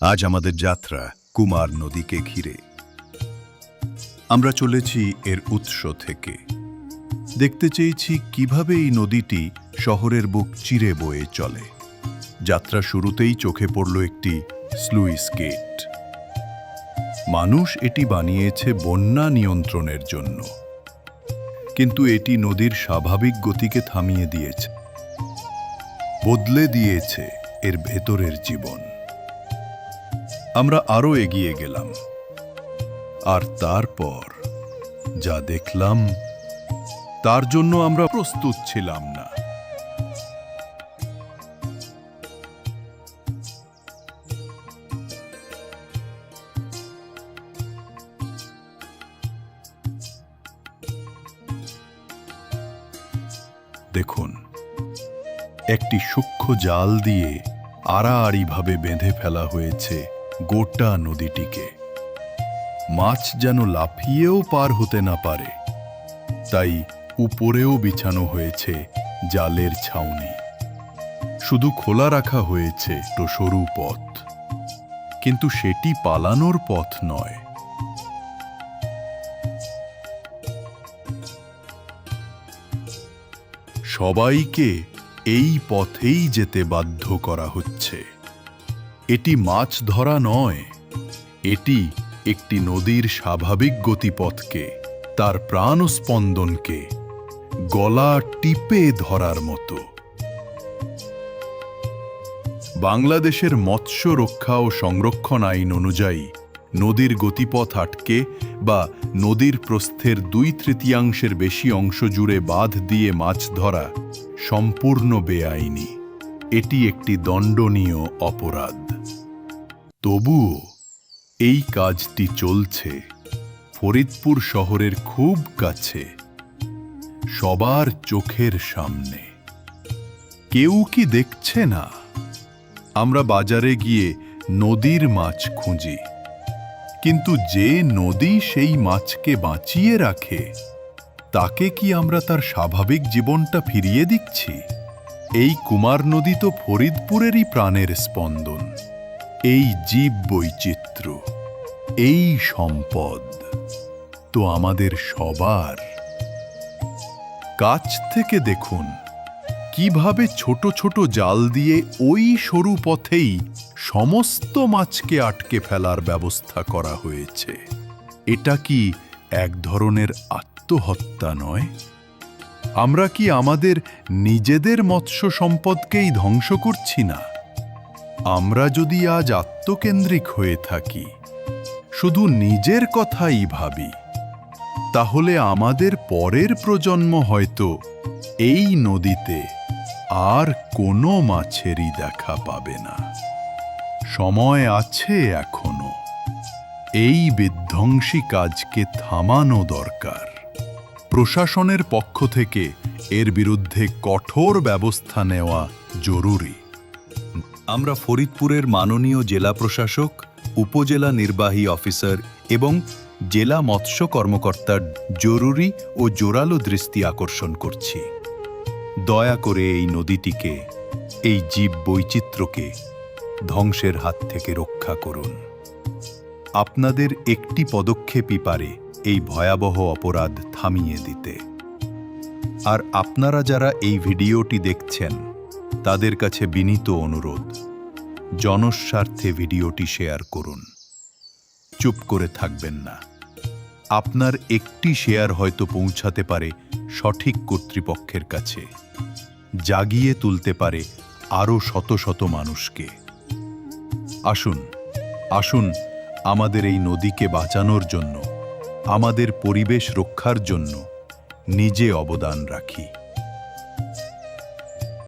আজ আমাদের যাত্রা কুমার নদীকে ঘিরে। আমরা চলেছি এর উৎস থেকে। দেখতে চেয়েছি কীভাবে এই নদীটি শহরের বুক চিরে বয়ে চলে। যাত্রা শুরুতেই চোখে পড়ল একটি স্লুইস গেট মানুষ এটি বানিয়েছে বন্যা নিয়ন্ত্রণের জন্য। কিন্তু এটি নদীর স্বাভাবিক গতিকে থামিয়ে দিয়েছে। বদলে দিয়েছে এর ভেতরের জীবন। আমরা আরও এগিয়ে গেলাম। আর তারপর যা দেখলাম, তার জন্য আমরা প্রস্তুত ছিলাম না। দেখুন, একটি সূক্ষ্ম জাল দিয়ে আড়াআড়িভাবে বেঁধে ফেলা হয়েছে। গোটা নদীটিকে। মাছ যেন লাফিয়েও পার হতে না পারে, তাই উপরেও বিছানো হয়েছে জালের ছাউনি। শুধু খোলা রাখা হয়েছে তো সরু পথ, কিন্তু সেটি পালানোর পথ নয়। সবাইকে এই পথেই যেতে বাধ্য করা হচ্ছে। এটি মাছ ধরা নয়। এটি একটি নদীর স্বাভাবিক গতিপথকে, তার প্রাণস্পন্দনকে গলা টিপে ধরার মতো। বাংলাদেশের মৎস্য রক্ষা ও সংরক্ষণ আইন অনুযায়ী নদীর গতিপথ আটকে বা নদীর প্রস্থের দুই তৃতীয়াংশের বেশি অংশ জুড়ে বাঁধ দিয়ে মাছ ধরা সম্পূর্ণ বেআইনি। এটি একটি দণ্ডনীয় অপরাধ। তবুও এই কাজটি চলছে। ফরিদপুর শহরের খুব কাছে, সবার চোখের সামনে। কেউ কি দেখছে না? আমরা বাজারে গিয়ে নদীর মাছ খুঁজি। কিন্তু যে নদী সেই মাছকে বাঁচিয়ে রাখে, তাকে কি আমরা তার স্বাভাবিক জীবনটা ফিরিয়ে দিচ্ছি? এই কুমার নদী তো ফরিদপুরেরই প্রাণের স্পন্দন। এই জীব বৈচিত্র্য, এই সম্পদ তো আমাদের সবার। কাছ থেকে দেখুন, কীভাবে ছোট ছোট জাল দিয়ে ওই সরু পথেই সমস্ত মাছকে আটকে ফেলার ব্যবস্থা করা হয়েছে। এটা কি এক ধরনের আত্মহত্যা নয়? আমরা কি আমাদের নিজেদের মৎস্য সম্পদকেই ধ্বংস করছি না? আমরা যদি আজ আত্মকেন্দ্রিক হয়ে থাকি, শুধু নিজের কথাই ভাবি, তাহলে আমাদের পরের প্রজন্ম হয়তো এই নদীতে আর কোনো মাছেরই দেখা পাবে না। সময় আছে এখনও। এই বিধ্বংসী কাজকে থামানো দরকার। প্রশাসনের পক্ষ থেকে এর বিরুদ্ধে কঠোর ব্যবস্থা নেওয়া জরুরি। আমরা ফরিদপুরের মাননীয় জেলা প্রশাসক, উপজেলা নির্বাহী অফিসার এবং জেলা মৎস্য কর্মকর্তার জরুরি ও জোরালো দৃষ্টি আকর্ষণ করছি। দয়া করে এই নদীটিকে, এই জীব বৈচিত্র্যকে ধ্বংসের হাত থেকে রক্ষা করুন। আপনাদের একটি পদক্ষেপই পারে এই ভয়াবহ অপরাধ থামিয়ে দিতে। আর আপনারা যারা এই ভিডিওটি দেখছেন, তাদের কাছে বিনীত অনুরোধ, জনস্বার্থে ভিডিওটি শেয়ার করুন। চুপ করে থাকবেন না। আপনার একটি শেয়ার হয়তো পৌঁছাতে পারে সঠিক কর্তৃপক্ষের কাছে, জাগিয়ে তুলতে পারে আরও শত শত মানুষকে। আসুন আসুন আমাদের এই নদীকে বাঁচানোর জন্য আমাদের পরিবেশ রক্ষার জন্য নিজে অবদান রাখি।